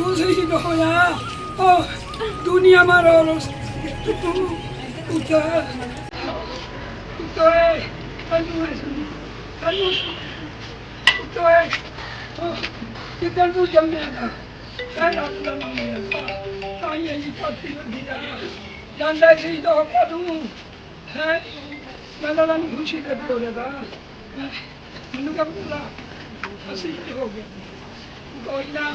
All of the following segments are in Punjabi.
ਤੂੰ ਸ਼ਹੀਦ ਹੋਇਆ ਉਹ ਦੁਨੀਆ ਮਾ ਰੋ ਰੋ ਤੂੰ ਉਤਰ ਉਤਰ ਅਨੂ ਅਨੂ ਉਤਰ ਕਿੱਧਰ ਤੂੰ ਜੰਮਿਆ ਨਾ ਕਹਿ ਰੱਬ ਦਾ ਨਾਮ ਹੈ ਤਾਂ ਜਾਂਦਾ ਸੀ ਦੋ ਕਦੂ ਹੈ ਮੈਂ ਤਾਂ ਨਹੀਂ ਖੁਸ਼ੀ ਕਰ ਹੋ ਰਿਹਾ ਮੈਨੂੰ ਕਬ ਅਸੀਂ ਹੋ ਗਏ ਕੋਈ ਨਾ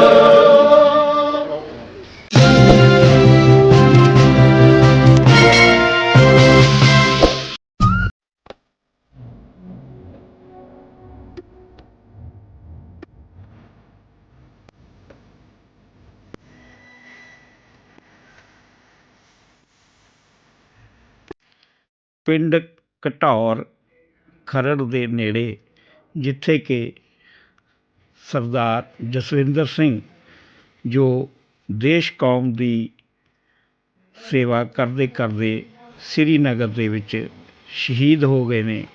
ਪਿੰਡ ਘਟੌਰ ਖਰੜ ਦੇ ਨੇੜੇ, ਜਿੱਥੇ ਕਿ ਸਰਦਾਰ ਜਸਵਿੰਦਰ ਸਿੰਘ, ਜੋ ਦੇਸ਼ ਕੌਮ ਦੀ ਸੇਵਾ ਕਰਦੇ ਕਰਦੇ ਸ੍ਰੀਨਗਰ ਦੇ ਵਿੱਚ ਸ਼ਹੀਦ ਹੋ ਗਏ ਨੇ।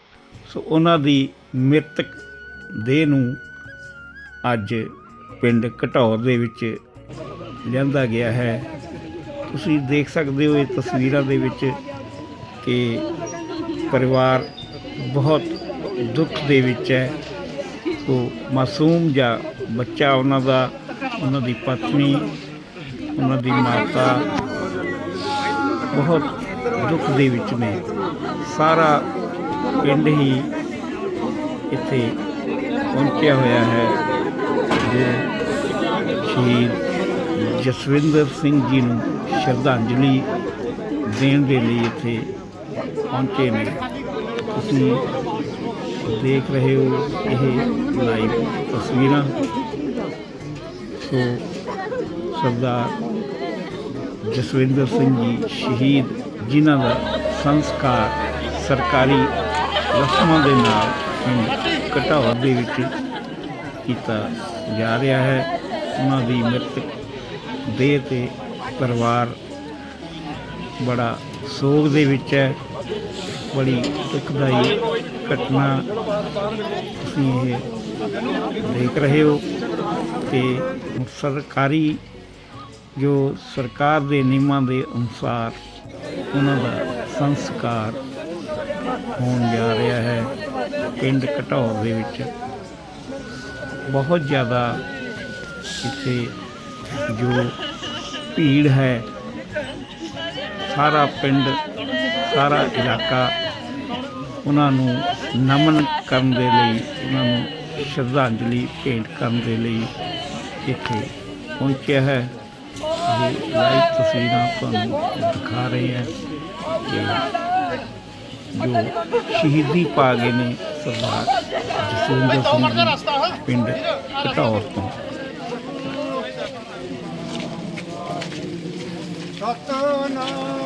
ਸੋ ਉਹਨਾਂ ਦੀ ਮ੍ਰਿਤਕ ਦੇਹ ਨੂੰ ਅੱਜ ਪਿੰਡ ਘਟੌਰ ਦੇ ਵਿੱਚ ਲਿਆਂਦਾ ਗਿਆ ਹੈ। ਤੁਸੀਂ ਦੇਖ ਸਕਦੇ ਹੋ ਇਹ ਤਸਵੀਰਾਂ ਦੇ ਵਿੱਚ ਕਿ ਪਰਿਵਾਰ ਬਹੁਤ ਦੁੱਖ ਦੇ ਵਿੱਚ ਹੈ। ਉਹ ਮਾਸੂਮ ਜਾਂ ਬੱਚਾ ਉਹਨਾਂ ਦਾ, ਉਹਨਾਂ ਦੀ ਪਤਨੀ, ਉਹਨਾਂ ਦੀ ਮਾਤਾ ਬਹੁਤ ਦੁੱਖ ਦੇ ਵਿੱਚ ਨੇ। ਸਾਰਾ ਪਿੰਡ ਹੀ ਇੱਥੇ ਪਹੁੰਚਿਆ ਹੋਇਆ ਹੈ। ਜੋ ਸ਼ਹੀਦ ਜਸਵਿੰਦਰ ਸਿੰਘ ਜੀ ਨੂੰ ਸ਼ਰਧਾਂਜਲੀ ਦੇਣ ਦੇ ਲਈ ਇੱਥੇ ਪਹੁੰਚੇ ਨੇ। ਤੁਸੀਂ ਦੇਖ ਰਹੇ ਹੋ ਇਹ ਲਾਈਵ ਤਸਵੀਰਾਂ। ਸੋ ਸਰਦਾਰ ਜਸਵਿੰਦਰ ਸਿੰਘ ਜੀ ਸ਼ਹੀਦ, ਜਿਨ੍ਹਾਂ ਦਾ ਸੰਸਕਾਰ ਸਰਕਾਰੀ ਰਸਮਾਂ ਦੇ ਨਾਲ ਪਿੰਡ ਘਟਾਵਾ ਦੇ ਵਿੱਚ ਕੀਤਾ ਜਾ ਰਿਹਾ ਹੈ। ਉਹਨਾਂ ਦੀ ਮ੍ਰਿਤਕ ਦੇਹ ਤੇ ਪਰਿਵਾਰ ਬੜਾ ਸੋਗ ਦੇ ਵਿੱਚ ਹੈ। ਬੜੀ ਦੁਖਦਾਈ ਘਟਨਾ ਤੁਸੀਂ ਇਹ ਦੇਖ ਰਹੇ ਹੋ ਕਿ ਸਰਕਾਰੀ ਜੋ ਸਰਕਾਰ ਦੇ ਨਿਯਮਾਂ ਦੇ ਅਨੁਸਾਰ ਉਹਨਾਂ ਦਾ ਸੰਸਕਾਰ ਹੋਣ ਜਾ ਰਿਹਾ ਹੈ। ਪਿੰਡ ਘਟੌਰ ਦੇ ਵਿੱਚ ਬਹੁਤ ਜ਼ਿਆਦਾ ਇੱਥੇ ਜੋ ਭੀੜ ਹੈ ਸਾਰਾ ਪਿੰਡ, ਸਾਰਾ ਇਲਾਕਾ ਉਹਨਾਂ ਨੂੰ ਨਮਨ ਕਰਨ ਦੇ ਲਈ, ਉਹਨਾਂ ਨੂੰ ਸ਼ਰਧਾਂਜਲੀ ਭੇਂਟ ਕਰਨ ਦੇ ਲਈ ਇੱਥੇ ਪਹੁੰਚਿਆ ਹੈ। ਇਹ ਲਾਈਵ ਤਸਵੀਰਾਂ ਤੁਹਾਨੂੰ ਦਿਖਾ ਰਹੇ ਹਾਂ ਕਿ ਜੋ ਸ਼ਹੀਦੀ ਪਾ ਗਏ ਨੇ ਸਰਦਾਰ ਜਸਵਿੰਦਰ ਸਿੰਘ ਜੀ, ਪਿੰਡ ਘਟੌਰ ਤੋਂ। ਸਤਨਾਮ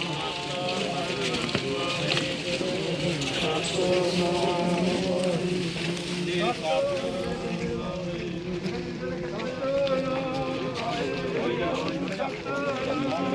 ਸਰਦਾਰ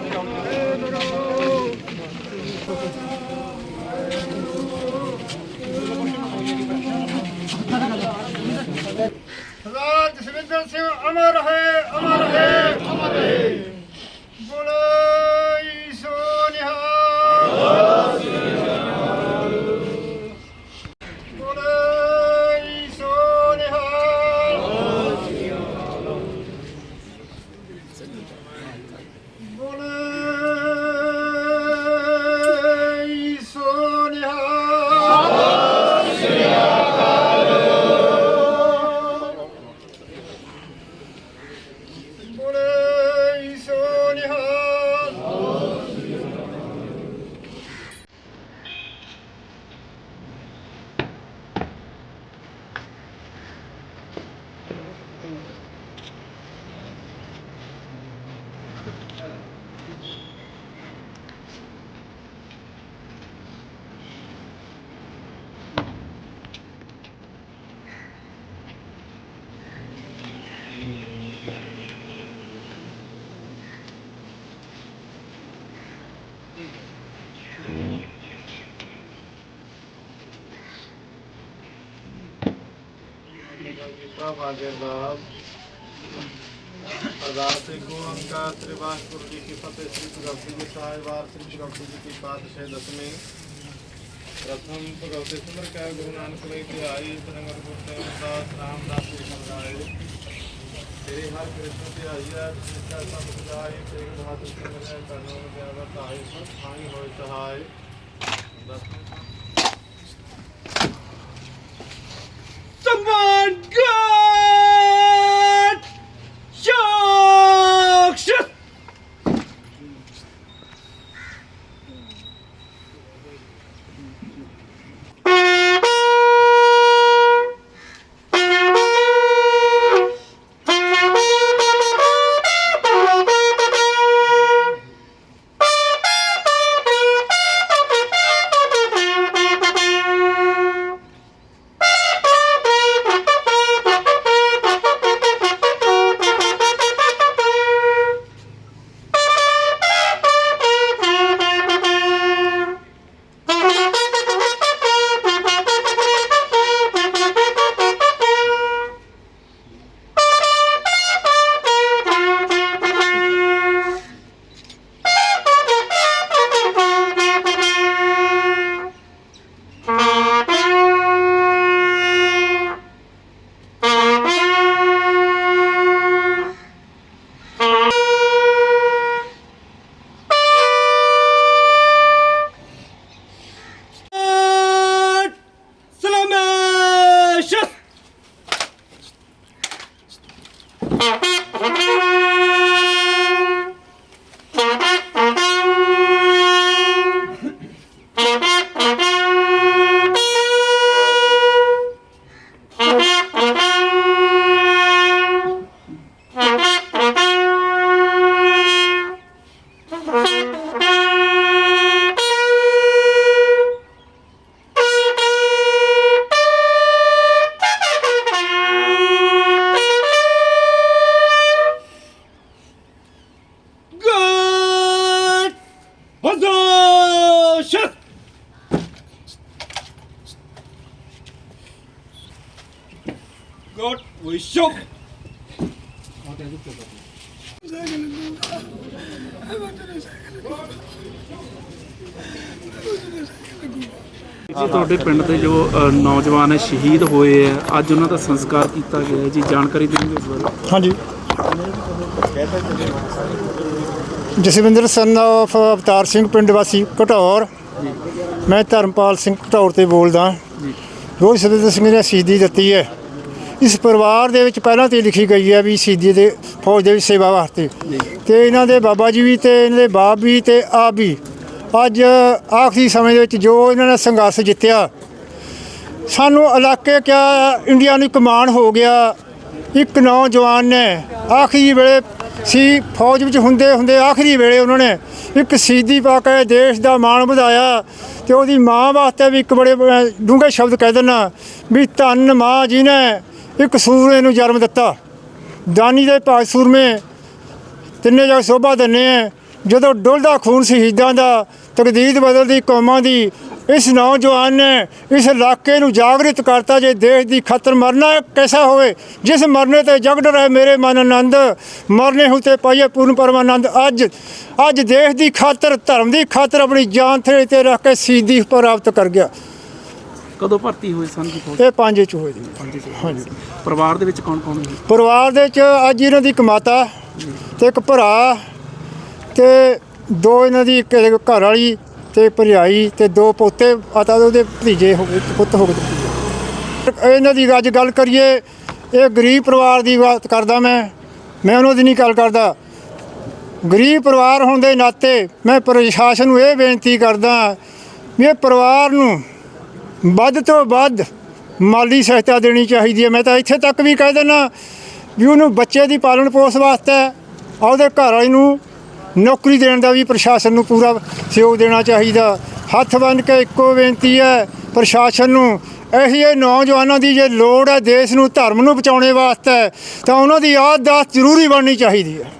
ਭਾਗੇ ਲਾਭ ਅਰਦਾਸ ਤੇ ਗੁਰੂ ਅੰਕਾਰ ਤ੍ਰਿਵਾਸਪੁਰ ਜੀ ਕੀ ਫਤਿਹ ਸ੍ਰੀ ਭਗਵਤੀ ਜੀ ਸਾਹਿਬ ਵਾਰ ਸ੍ਰੀ ਭਗਵਤੀ ਜੀ ਕੀ ਪਾਤਸ਼ਾਹ ਦਸਵੇਂ। ਪ੍ਰਥਮ ਭਗਵਤੀ ਸੁੰਦਰ ਕਾ ਗੁਰੂ ਨਾਨਕ ਲਈ ਧਿਆਈ ਤਨਮਰ ਗੁਰਦੇ ਦਾਸ ਰਾਮਦਾਸ ਜੀ ਮਹਾਰਾਜ ਤੇਰੇ ਹਰ ਕ੍ਰਿਸ਼ਨ ਤੇ ਆਈਆ ਜਿਸਾ ਸਭ ਸਜਾਏ ਤੇਰੇ ਬਹਾਦਰ ਸਿਮਰਿਆ ਕਰਨੋ ਤੇ ਅਵਤਾਈ ਸਭ ਥਾਈ ਹੋਏ ਸਹਾਇ ਦਸਵੇਂ Someone God! ਜੀ ਤੁਹਾਡੇ ਪਿੰਡ ਦੇ ਜੋ ਅ, ਨੌਜਵਾਨ ਹੈ ਸ਼ਹੀਦ ਹੋਏ ਹੈ ਅੱਜ ਉਹਨਾਂ ਦਾ ਸੰਸਕਾਰ ਕੀਤਾ ਗਿਆ ਹੈ। ਜੀ ਜਾਣਕਾਰੀ ਦੇਣਗੇ ਇਸ ਬਾਰੇ? ਹਾਂਜੀ। ਜਸਵਿੰਦਰ ਸਨ of ਅਵਤਾਰ ਸਿੰਘ ਪਿੰਡ ਵਾਸੀ ਘਟੌਰ। ਮੈਂ ਧਰਮਪਾਲ ਸਿੰਘ ਘਟੌਰ ਤੇ ਬੋਲਦਾ। ਜੋ। ਜਸਵਿੰਦਰ ਸਿੰਘ ਨੇ ਸ਼ਹੀਦੀ ਦਿੱਤੀ ਹੈ। ਇਸ ਪਰਿਵਾਰ ਦੇ ਵਿੱਚ ਪਹਿਲਾਂ ਤੇ ਲਿਖੀ ਗਈ ਹੈ ਵੀ ਸ਼ਹੀਦੀ ਦੇ ਫੌਜ ਦੇ ਵਿੱਚ ਸੇਵਾ ਵਾਸਤੇ। ਤੇ ਇਹਨਾਂ ਦੇ ਬਾਬਾ ਜੀ ਵੀ ਤੇ ਇਹਨਾਂ ਦੇ ਬਾਪ ਵੀ ਤੇ ਆਪ ਵੀ ਅੱਜ ਆਖਰੀ ਸਮੇਂ ਦੇ ਵਿੱਚ ਜੋ ਇਹਨਾਂ ਨੇ ਸੰਘਰਸ਼ ਜਿੱਤਿਆ, ਸਾਨੂੰ ਇਲਾਕੇ ਕਿਆ ਇੰਡੀਆ ਨੂੰ ਕਮਾਂਡ ਹੋ ਗਿਆ, ਇੱਕ ਨੌਜਵਾਨ ਨੇ ਆਖਰੀ ਵੇਲੇ ਸੀ ਫੌਜ ਵਿੱਚ ਹੁੰਦੇ ਹੁੰਦੇ ਆਖਰੀ ਵੇਲੇ ਉਹਨਾਂ ਨੇ ਇੱਕ ਸ਼ਹੀਦੀ ਪਾ ਕੇ ਦੇਸ਼ ਦਾ ਮਾਣ ਵਧਾਇਆ ਤੇ ਉਹਦੀ ਮਾਂ ਵਾਸਤੇ ਵੀ ਇੱਕ ਬੜੇ ਡੂੰਘੇ ਸ਼ਬਦ ਕਹਿ ਦੇਣਾ ਵੀ ਧੰਨ ਮਾਂ ਜੀ ਨੇ ਇੱਕ ਸੂਰਮੇ ਨੂੰ ਜਨਮ ਦਿੱਤਾ। ਦਾਨੀ ਦੇ ਭਾਗ ਸੂਰਮੇ ਤਿੰਨੇ ਜਗ ਸੋਭਾ ਦਿੰਨੇ ਆ। ਜਦੋਂ ਡੁੱਲਦਾ ਖੂਨ ਸ਼ਹੀਦਾਂ ਦਾ, ਤਕਦੀਰ ਬਦਲਦੀ ਕੌਮਾਂ ਦੀ, ਇਸ ਨੌਜਵਾਨ ਨੇ ਇਸ ਇਲਾਕੇ ਨੂੰ ਜਾਗਰਿਤ ਕਰਤਾ ਜੇ ਦੇਸ਼ ਦੀ ਖਾਤਰ ਮਰਨਾ ਕੈਸਾ ਹੋਵੇ? ਜਿਸ ਮਰਨੇ ਤੇ ਜਗ ਡਰੇ ਮੇਰੇ ਮਨ ਆਨੰਦ, ਮਰਨੇ ਹੁ ਤੇ ਪਾਈਏ ਪੂਰਨ ਪਰਮਾਨੰਦ ਅੱਜ ਅੱਜ ਦੇਸ਼ ਦੀ ਖਾਤਰ, ਧਰਮ ਦੀ ਖਾਤਰ ਆਪਣੀ ਜਾਨ ਥੇੜੇ ਤੇ ਰੱਖ ਕੇ ਸ਼ਹੀਦੀ ਪ੍ਰਾਪਤ ਕਰ ਗਿਆ। ਕਦੋਂ ਭਰਤੀ ਹੋਏ ਸਨ ਜੀ ਫੌਜ? ਇਹ ਪੰਜ ਚ ਹੋਏ ਜੀ? ਹਾਂਜੀ। ਪਰਿਵਾਰ ਦੇ ਵਿੱਚ ਕੌਣ ਕੌਣ ਹੈ ਪਰਿਵਾਰ ਦੇ ਚ ਅੱਜ ਇਹਨਾਂ ਦੀ ਇੱਕ ਮਾਤਾ ਤੇ ਇੱਕ ਭਰਾ ਤੇ ਦੋ ਇਹਨਾਂ ਦੀ ਇੱਕ ਘਰ ਵਾਲੀ ਤੇ ਭਰਜਾਈ ਤੇ ਦੋ ਪੋਤੇ ਆਤਾ ਉਹਦੇ ਭਤੀਜੇ ਹੋ ਗਏ ਪੁੱਤ ਹੋ ਗਏ। ਇਹਨਾਂ ਦੀ ਅੱਜ ਗੱਲ ਕਰੀਏ ਇਹ ਗਰੀਬ ਪਰਿਵਾਰ ਦੀ ਬਾਤ ਕਰਦਾ ਮੈਂ ਮੈਂ ਉਹਨਾਂ ਦੀ ਨਹੀਂ ਗੱਲ ਕਰਦਾ। ਗਰੀਬ ਪਰਿਵਾਰ ਹੋਣ ਦੇ ਨਾਤੇ ਮੈਂ ਪ੍ਰਸ਼ਾਸਨ ਨੂੰ ਇਹ ਬੇਨਤੀ ਕਰਦਾ ਵੀ ਇਹ ਪਰਿਵਾਰ ਨੂੰ ਵੱਧ ਤੋਂ ਵੱਧ ਮਾਲੀ ਸਹਾਇਤਾ ਦੇਣੀ ਚਾਹੀਦੀ ਹੈ। ਮੈਂ ਤਾਂ ਇੱਥੇ ਤੱਕ ਵੀ ਕਹਿ ਦਿੰਦਾ ਵੀ ਉਹਨੂੰ ਬੱਚੇ ਦੀ ਪਾਲਣ ਪੋਸ ਵਾਸਤੇ ਉਹਦੇ ਘਰ ਵਾਲੇ ਨੂੰ ਨੌਕਰੀ ਦੇਣ ਦਾ ਵੀ ਪ੍ਰਸ਼ਾਸਨ ਨੂੰ ਪੂਰਾ ਸਹਿਯੋਗ ਦੇਣਾ ਚਾਹੀਦਾ। ਹੱਥ ਬੰਨ੍ਹ ਕੇ ਇੱਕੋ ਬੇਨਤੀ ਹੈ ਪ੍ਰਸ਼ਾਸਨ ਨੂੰ, ਇਹੀ ਇਹ ਨੌਜਵਾਨਾਂ ਦੀ ਜੇ ਲੋੜ ਹੈ ਦੇਸ਼ ਨੂੰ ਧਰਮ ਨੂੰ ਬਚਾਉਣੇ ਵਾਸਤੇ, ਤਾਂ ਉਹਨਾਂ ਦੀ ਆਦਤ ਜ਼ਰੂਰੀ ਬਣਨੀ ਚਾਹੀਦੀ ਹੈ।